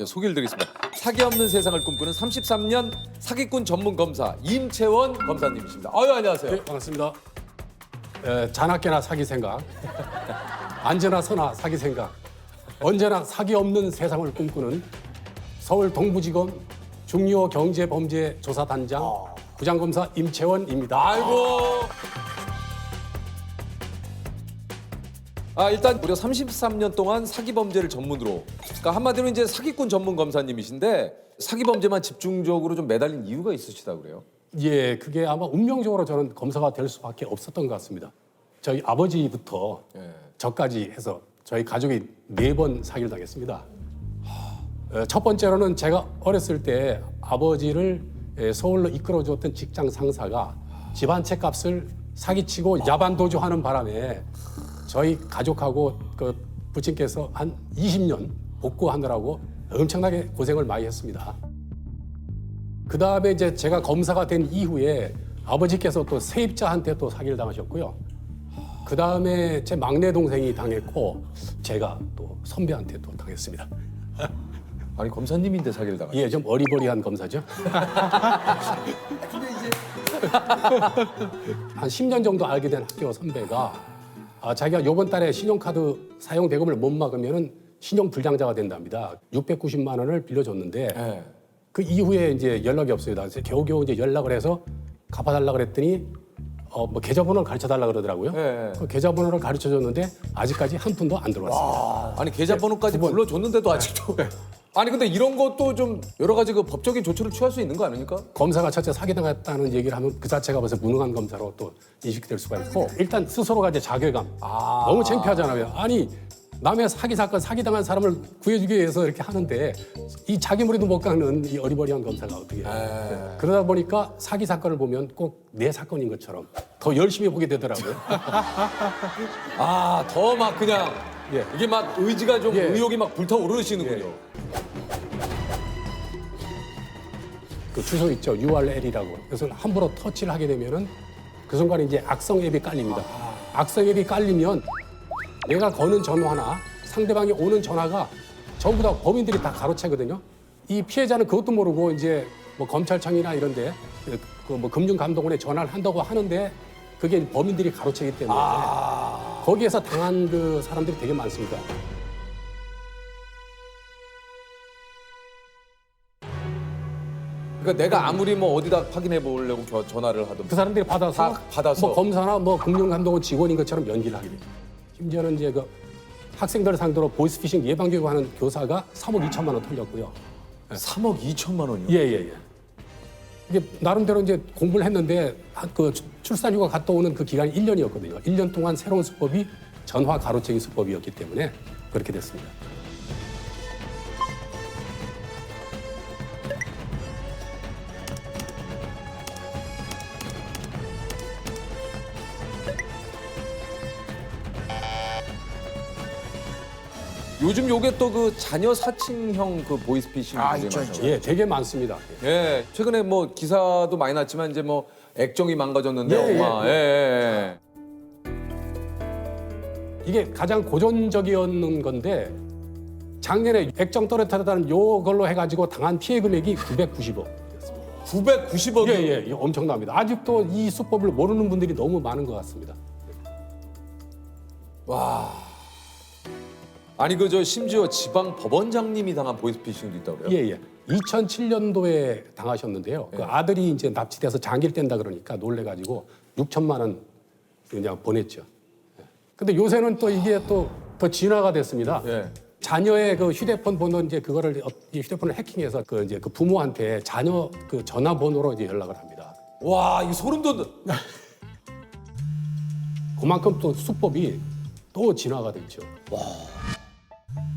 이제 소개를 드리겠습니다. 사기 없는 세상을 꿈꾸는 33년 사기꾼 전문 검사 임채원 검사님이십니다. 아유 안녕하세요. 네, 반갑습니다. 에, 자나깨나 사기 생각, 안전하 서나 사기 생각, 언제나 사기 없는 세상을 꿈꾸는 서울 동부지검 중요 경제범죄 조사단장 부장검사 임채원입니다. 아이고. 아 일단 무려 33년 동안 사기 범죄를 전문으로 그러니까 한마디로 이제 사기꾼 전문 검사님이신데 사기 범죄만 집중적으로 좀 매달린 이유가 있으시다 그래요. 예, 그게 아마 운명적으로 저는 검사가 될 수밖에 없었던 것 같습니다. 저희 아버지부터 예. 저까지 해서 저희 가족이 네 번 사기를 당했습니다. 어, 첫 번째로는 제가 어렸을 때 아버지를 에, 서울로 이끌어줬던 직장 상사가 집안 채값을 사기치고 야반 도주하는 바람에 저희 가족하고 그 부친께서 한 20년 복구하느라고 엄청나게 고생을 많이 했습니다. 그 다음에 이제 제가 검사가 된 이후에 아버지께서 또 세입자한테 또 사기를 당하셨고요. 그 다음에 제 막내 동생이 당했고 제가 또 선배한테 또 당했습니다. 아니 검사님인데 사기를 당하. 예, 좀 어리버리한 검사죠. 한 10년 정도 알게 된 학교 선배가 아, 자기가 요번 달에 신용카드 사용 대금을 못 막으면은 신용 불량자가 된답니다. 690만 원을 빌려줬는데 예. 그 이후에 이제 연락이 없어요. 그래서 겨우겨우 이제 연락을 해서 갚아달라 그랬더니 어, 뭐 계좌번호를 가르쳐 달라 그러더라고요. 네. 그 계좌번호를 가르쳐 줬는데 아직까지 한 푼도 안 들어왔습니다. 아니 계좌번호까지 불러줬는데도 아직도. 아니 근데 이런 것도 좀 여러 가지 그 법적인 조치를 취할 수 있는 거 아닙니까? 검사가 첫째 사기당했다는 얘기를 하면 그 자체가 벌써 무능한 검사로 또 인식될 수가 있고 일단 스스로가 이제 자괴감 너무 창피하잖아요. 아니 남의 사기 사건 사기당한 사람을 구해주기 위해서 이렇게 하는데 이 자기 머리도 못 깎는 이 어리버리한 검사가 어떻게 해요. 그러다 보니까 사기 사건을 보면 꼭 내 사건인 것처럼 더 열심히 보게 되더라고요. 아 더 막 그냥 예. 이게 막 의지가 좀 예. 의욕이 막 불타오르시는군요. 그 주소 있죠. URL이라고. 그래서 함부로 터치를 하게 되면은 그 순간에 이제 악성 앱이 깔립니다. 악성 앱이 깔리면 내가 거는 전화나 상대방이 오는 전화가 전부 다 범인들이 다 가로채거든요. 이 피해자는 그것도 모르고 이제 뭐 검찰청이나 이런데 그 뭐 금융감독원에 전화를 한다고 하는데 그게 범인들이 가로채기 때문에 거기에서 당한 그 사람들이 되게 많습니다. 그러니까 내가 아무리 뭐 어디다 확인해 보려고 겨- 전화를 하든 그 사람들이 받아서, 다 받아서. 뭐 검사나 뭐 금융감독원 직원인 것처럼 연기를 하게 돼요. 심지어는 이제 그 학생들 상대로 보이스피싱 예방교육 하는 교사가 3억 2천만 원 털렸고요. 3억 2천만 원이요. 예 예 예, 이게 나름대로 이제 공부를 했는데 한 그 출산휴가 갔다 오는 그 기간이 1년이었거든요. 1년 동안 새로운 수법이 전화 가로채기 수법이었기 때문에 그렇게 됐습니다. 요즘 요게 또 그 자녀 사칭형 그 보이스피싱 아, 되게 있죠, 많죠. 있죠. 예, 되게 많습니다. 예, 최근에 뭐 기사도 많이 났지만 이제 뭐 액정이 망가졌는데 예, 엄마. 예, 예, 이게 가장 고전적이었는 건데 작년에 액정 떨어뜨렸다는 요걸로 해가지고 당한 피해 금액이 990억. 예. 990억. 예, 예, 예, 엄청납니다. 아직도 이 수법을 모르는 분들이 너무 많은 것 같습니다. 아니 그 저 심지어 지방 법원장님이 당한 보이스피싱도 있다고요? 예, 예. 2007년도에 당하셨는데요. 그 아들이 이제 납치돼서 장기를 뗀다 그러니까 놀래가지고 6천만 원 그냥 보냈죠. 예. 근데 요새는 또 이게 또 더 진화가 됐습니다. 예. 자녀의 그 휴대폰 번호 이제 그거를 어- 이 휴대폰을 해킹해서 그 이제 그 부모한테 자녀 그 전화번호로 이제 연락을 합니다. 와, 이 소름 돋는. 그만큼 또 수법이 또 진화가 됐죠.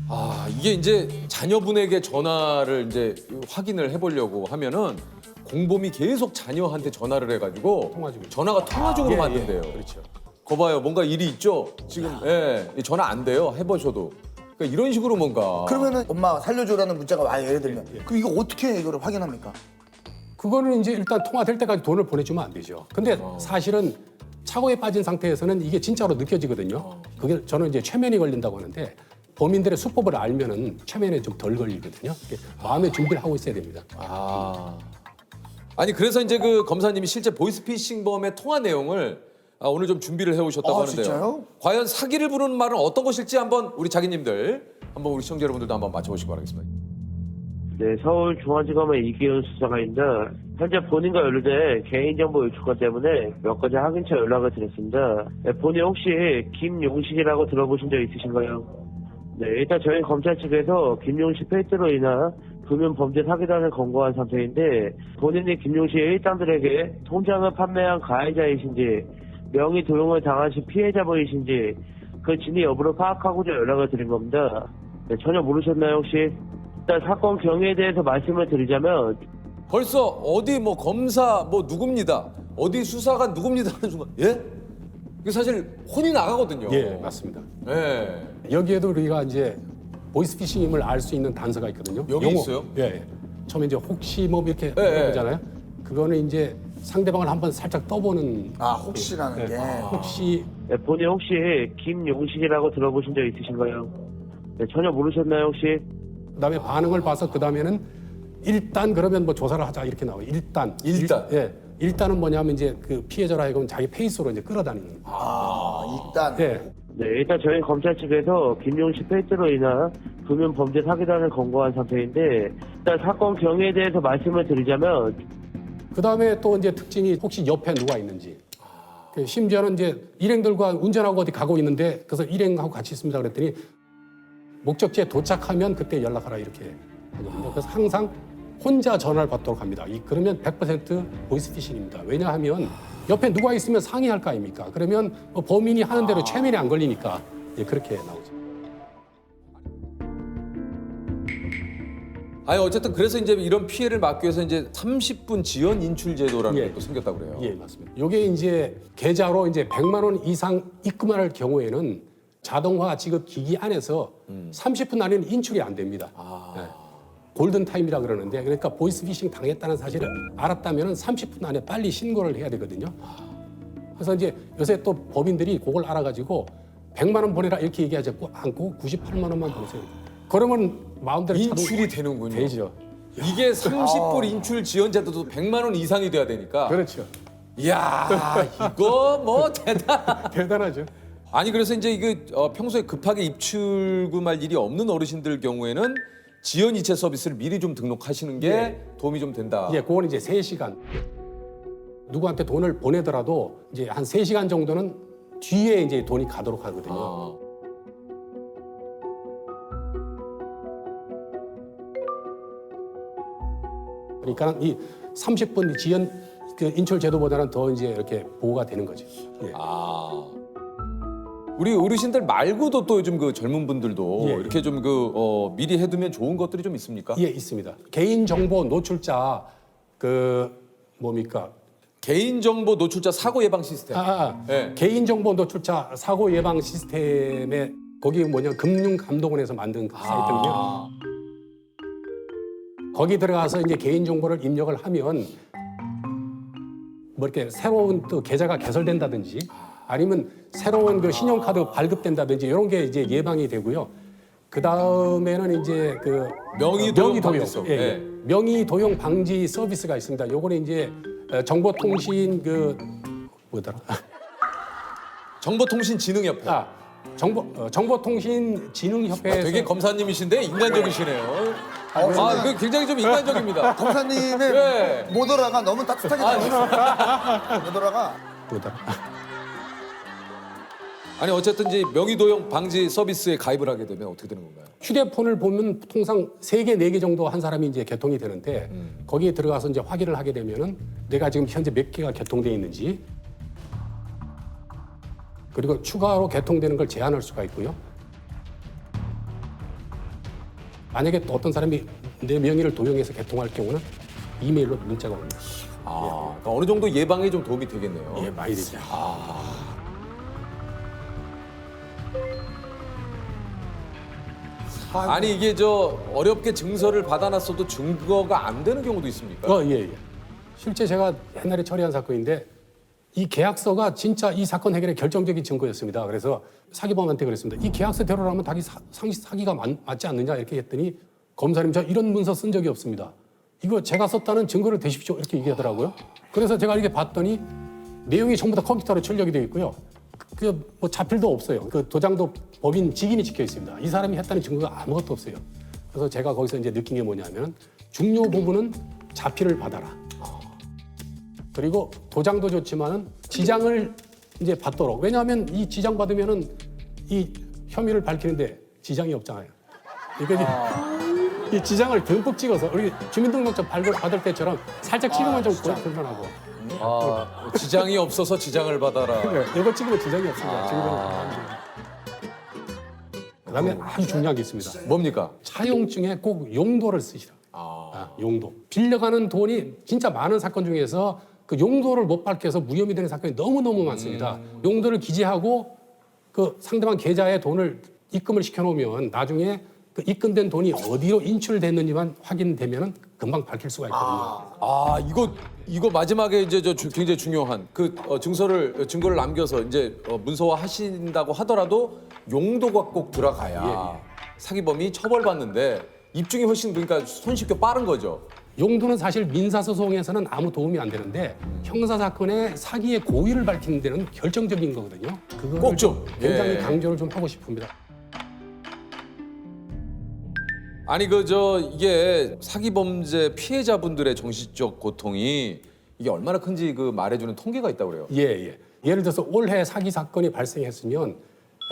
아, 이게 이제 자녀분에게 전화를 이제 확인을 해보려고 하면은 공범이 계속 자녀한테 전화를 해가지고 통화 중이죠. 전화가 통화 중으로 예, 맞는데요. 예, 그렇죠. 거 봐요, 뭔가 일이 있죠. 지금 예, 이 전화 안 돼요. 해보셔도. 그러니까 이런 식으로 뭔가. 그러면은 엄마 살려줘라는 문자가 와요 예를 들면 그럼 이거 어떻게 이거를 확인합니까? 그거는 이제 일단 통화될 때까지 돈을 보내주면 안 되죠. 근데 사실은 차고에 빠진 상태에서는 이게 진짜로 느껴지거든요. 그게 저는 이제 최면이 걸린다고 하는데 범인들의 수법을 알면은 최면에 좀 덜 걸리거든요. 이렇게 마음의 준비를 하고 있어야 됩니다. 아. 아니 그래서 이제 그 검사님이 실제 보이스피싱범의 통화 내용을 아, 오늘 좀 준비를 해오셨다고 아, 하는데요. 진짜요? 과연 사기를 부르는 말은 어떤 것일지 한번 우리 자기님들 한번 우리 시청자 여러분들도 한번 맞춰보시기 바라겠습니다. 네, 서울중앙지검의 이기훈 수사관입니다. 현재 본인과 연루된 개인정보 유출건 때문에 몇 가지 확인차 연락을 드렸습니다. 네, 본인 혹시 김용식이라고 들어보신 적 있으신가요? 네, 일단 저희 검찰 측에서 김용식 페이트로 인한 금융 범죄 사기단을 검거한 상태인데 본인이 김용식의 일당들에게 통장을 판매한 가해자이신지 명의 도용을 당하신 피해자분이신지 그 진위 여부를 파악하고자 연락을 드린 겁니다. 네, 전혀 모르셨나요 혹시? 일단 사건 경위에 대해서 말씀을 드리자면 벌써 어디 뭐 검사 뭐 누굽니다. 어디 수사관 누굽니다 하는 순간 예? 이게 사실 혼이 나가거든요. 예, 맞습니다. 예. 여기에도 우리가 이제 보이스피싱임을 알 수 있는 단서가 있거든요. 여기 있어요? 예, 예. 처음에 이제 혹시 뭐 이렇게 예, 예. 물어보잖아요. 그거는 이제 상대방을 한번 살짝 떠보는 아 혹시라는 예, 게. 혹시 네, 본인 혹시 김용식이라고 들어보신 적 있으신가요? 네, 전혀 모르셨나요 혹시? 그다음에 반응을 봐서 그다음에는 일단 그러면 뭐 조사를 하자 이렇게 나와요. 일단 일단. 일, 예. 일단은 뭐냐면 이제 그 피해자라 하여금 자기 페이스로 이제 끌어다니는. 아 일단 예. 네, 일단 저희 검찰 측에서 김용식 페이트로 인한 금융 범죄 사기단을 검거한 상태인데 일단 사건 경위에 대해서 말씀을 드리자면 그 다음에 또 이제 특징이 혹시 옆에 누가 있는지. 그 심지어는 이제 일행들과 운전하고 어디 가고 있는데 그래서 일행하고 같이 있습니다 그랬더니 목적지에 도착하면 그때 연락하라 이렇게 하거든요. 그래서 항상 혼자 전화를 받도록 합니다. 이 그러면 100% 보이스피싱입니다. 왜냐하면 옆에 누가 있으면 상의할 거 아닙니까? 그러면 뭐 범인이 하는 대로 최면이 안 걸리니까 예, 그렇게 나오죠. 아니 어쨌든 그래서 이제 이런 피해를 막기 위해서 이제 30분 지연 인출 제도라는 예. 것도 생겼다고 그래요. 예, 맞습니다. 이게 이제 계좌로 이제 100만 원 이상 입금할 경우에는 자동화 지급 기기 안에서 30분 안에는 인출이 안 됩니다. 예. 골든 타임이라 그러는데 그러니까 보이스 피싱 당했다는 사실을 알았다면 30분 안에 빨리 신고를 해야 되거든요. 그래서 이제 요새 또 법인들이 그걸 알아가지고 100만 원 보내라 이렇게 얘기하지 않고 98만 원만 보내세요. 그러면 마음대로 인출이 되는군요. 되죠. 이게 30불 인출 제도도 100만 원 이상이 돼야 되니까. 그렇죠. 이야 이거 뭐 대단. 대단하죠. 아니 그래서 이제 이거 어, 평소에 급하게 입출금할 일이 없는 어르신들 경우에는 지연 이체 서비스를 미리 좀 등록하시는 게 예. 도움이 좀 된다. 예, 그건 이제 세시간 누구한테 돈을 보내더라도 이제 한 세시간 정도는 뒤에 이제 돈이 가도록 하거든요. 아. 그러니까 이 30분 지연 그 인출 제도보다는 더 이제 이렇게 보호가 되는 거죠. 예. 아. 우리 어르신들 말고도 또 요즘 그 젊은 분들도 예. 이렇게 좀 그 어, 미리 해두면 좋은 것들이 좀 있습니까? 예, 있습니다. 개인정보 노출자 그 뭡니까? 개인정보 노출자 사고 예방 시스템. 아, 아, 예. 개인정보 노출자 사고 예방 시스템에 거기 뭐냐 금융감독원에서 만든 그 사이트거든요. 아. 거기 들어가서 이제 개인 정보를 입력을 하면 뭐 이렇게 새로운 또 계좌가 개설된다든지 아니면 새로운 그 신용카드 발급된다든지 이런 게 이제 예방이 되고요. 그 다음에는 이제 그 명의 도용 방지. 예, 예. 예. 명의 도용 방지 서비스가 있습니다. 요거는 이제 어, 정보통신 그 뭐더라? 정보통신진흥협회. 아 정보 어, 정보통신진흥협회에서 아, 되게 검사님이신데 인간적이시네요. 어, 아, 정말 그 굉장히 좀 인간적입니다. 검사님의 예. 모더라가 너무 따뜻하게 아, 나왔어요. 모더라가 뭐더라? 아니 어쨌든 이제 명의도용 방지 서비스에 가입을 하게 되면 어떻게 되는 건가요? 휴대폰을 보면 통상 세 개, 네 개 정도 한 사람이 이제 개통이 되는데 거기에 들어가서 이제 확인을 하게 되면은 내가 지금 현재 몇 개가 개통돼 있는지 그리고 추가로 개통되는 걸 제한할 수가 있고요. 만약에 또 어떤 사람이 내 명의를 도용해서 개통할 경우는 이메일로 문자가 옵니다. 아, 그러니까 어느 정도 예방에 좀 도움이 되겠네요. 예, 많이 되죠. 아 니 이게 저 어렵게 증서를 받아놨어도 증거가 안 되는 경우도 있습니까? 어, 예, 예. 실제 제가 옛날에 처리한 사건인데 이 계약서가 진짜 이 사건 해결의 결정적인 증거였습니다. 그래서 사기범한테 그랬습니다. 이 계약서대로라면 사, 상- 사기가 맞, 맞지 않느냐 이렇게 했더니 검사님 저 이런 문서 쓴 적이 없습니다. 이거 제가 썼다는 증거를 대십시오 이렇게 얘기하더라고요. 그래서 제가 이렇게 봤더니 내용이 전부 다 컴퓨터로 출력이 되어 있고요. 그 뭐 자필도 없어요. 그 도장도 법인 직인이 찍혀 있습니다. 이 사람이 했다는 증거가 아무것도 없어요. 그래서 제가 거기서 이제 느낀 게 뭐냐면 중요 부분은 자필을 받아라. 그리고 도장도 좋지만은 지장을 이제 받도록 왜냐하면 이 지장 받으면은 이 혐의를 밝히는데 지장이 없잖아요. 그러니까 이 지장을 듬뿍 찍어서 우리 주민등록증 발급 받을 때처럼 살짝 찍으면 좀 불편하고 아, 지장이 없어서 지장을 받아라. 그래, 이거 찍으면 지장이 없습니다. 그다음에 아주 중요한 게 있습니다. 뭡니까? 차용증에 꼭 용도를 쓰시라. 아, 용도. 빌려가는 돈이 진짜 많은 사건 중에서 그 용도를 못 밝혀서 무혐의 되는 사건이 너무너무 많습니다. 용도를 기재하고 그 상대방 계좌에 돈을 입금을 시켜놓으면 나중에 그 입금된 돈이 어디로 인출됐는지만 확인되면 금방 밝힐 수가 있거든요. 아 이거 이거 마지막에 이제 저 주- 굉장히 중요한 그 어, 증서를 어, 증거를 남겨서 이제 어, 문서화 하신다고 하더라도 용도가 꼭 들어가야 사기범이 처벌받는데 입증이 훨씬 그러니까 손쉽게 빠른 거죠. 용도는 사실 민사 소송에서는 아무 도움이 안 되는데 형사 사건의 사기의 고의를 밝히는 데는 결정적인 거거든요. 그거를 꼭 좀. 굉장히 예. 강조를 좀 하고 싶습니다. 아니 그 저 이게 사기 범죄 피해자분들의 정신적 고통이 이게 얼마나 큰지 그 말해주는 통계가 있다고 그래요. 예, 예. 예를 들어서 올해 사기 사건이 발생했으면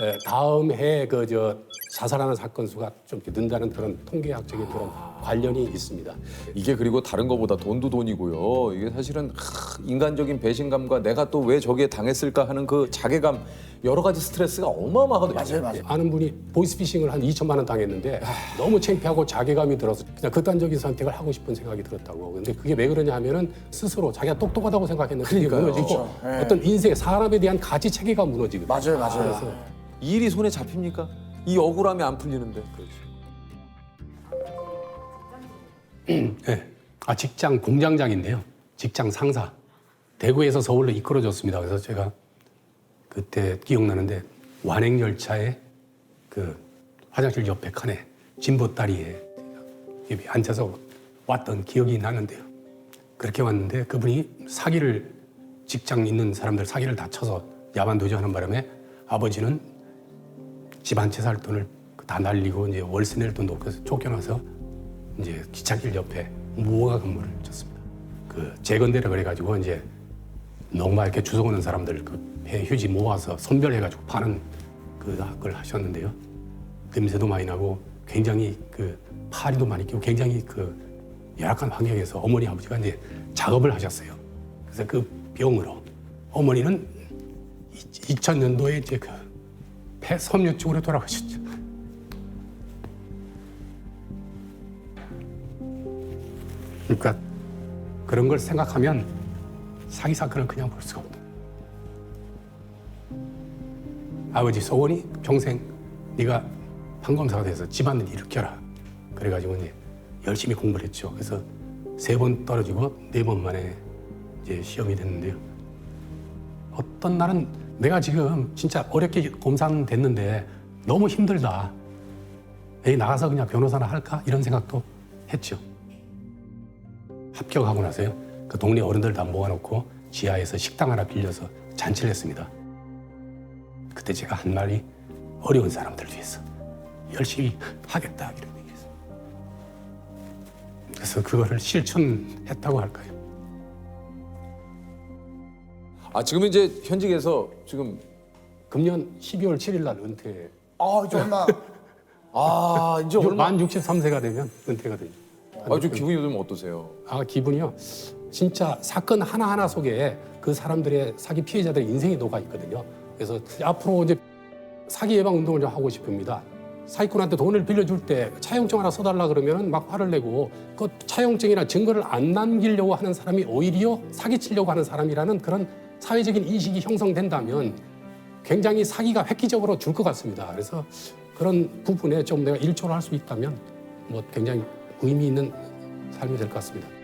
에, 다음 해 그 저 자살하는 사건 수가 좀 는다는 그런 통계학적인 그런 관련이 있습니다. 이게 그리고 다른 것보다 돈도 돈이고요. 이게 사실은 하, 인간적인 배신감과 내가 또 왜 저기에 당했을까 하는 그 자괴감 여러 가지 스트레스가 어마어마하거든요. 맞아요, 맞아요. 아는 분이 보이스피싱을 한 2천만 원 당했는데 너무 창피하고 자괴감이 들어서 그냥 극단적인 선택을 하고 싶은 생각이 들었다고. 근데 그게 왜 그러냐 하면은 스스로 자기가 똑똑하다고 생각했는데 그게. 무너지고 그렇죠. 예. 어떤 인생 사람에 대한 가치 체계가 무너지거든요. 맞아요, 맞아요. 그래서 이 일이 손에 잡힙니까? 이 억울함이 안 풀리는데. 네. 아, 직장 공장장인데요. 직장 상사. 대구에서 서울로 이끌어줬습니다. 그래서 제가 그때 기억나는데 완행 열차에 그 화장실 옆에 칸에 진보다리에 앉아서 왔던 기억이 나는데요. 그렇게 왔는데 그분이 사기를 직장 있는 사람들 사기를 다 쳐서 야만 도주하는 바람에 아버지는 집 한 채 살 돈을 다 날리고 이제 월세 낼 돈도 없어서 쫓겨나서 이제 기차길 옆에 무허가 근무를 쳤습니다. 그 재건대라 그래가지고 이제 농마 이렇게 주워 오는 사람들 그배 휴지 모아서 선별해가지고 파는 그 학을 하셨는데요. 냄새도 많이 나고 굉장히 그 파리도 많이 끼고 굉장히 그 열악한 환경에서 어머니 아버지가 이제 작업을 하셨어요. 그래서 그 병으로 어머니는 2000년도에 이제 그 폐섬유증으로 돌아가셨죠. 그러니까 그런 걸 생각하면 사기 사건을 그냥 볼 수가 없다. 아버지 소원이 평생 네가 판검사가 돼서 집안을 일으켜라. 그래가지고 이제 열심히 공부를 했죠. 그래서 세 번 떨어지고 네 번 만에 이제 시험이 됐는데요. 어떤 날은 내가 지금 진짜 어렵게 검사는 됐는데 너무 힘들다. 에이 나가서 그냥 변호사나 할까 이런 생각도 했죠. 합격하고 나서요. 그 동네 어른들 다 모아놓고 지하에서 식당 하나 빌려서 잔치를 했습니다. 그때 제가 한 말이 어려운 사람들 위해서 열심히 하겠다 이런 얘기했어요. 그래서 그거를 실천했다고 할까요? 아 지금 이제 현직에서 지금 금년 12월 7일 날 은퇴. 아, 이제 얼마. 아 이제 얼마 만 63세가 되면 은퇴거든요. 아주 기분이 좀 어떠세요? 아 기분이요. 진짜 사건 하나 하나 속에 그 사람들의 사기 피해자들의 인생이 녹아 있거든요. 그래서 앞으로 이제 사기 예방 운동을 좀 하고 싶습니다. 사기꾼한테 돈을 빌려줄 때 차용증 하나 써달라 그러면 막 화를 내고 그 차용증이나 증거를 안 남기려고 하는 사람이 오히려 사기치려고 하는 사람이라는 그런 사회적인 인식이 형성된다면 굉장히 사기가 획기적으로 줄 것 같습니다. 그래서 그런 부분에 좀 내가 일조를 할 수 있다면 뭐 굉장히 의미 있는 삶이 될 것 같습니다.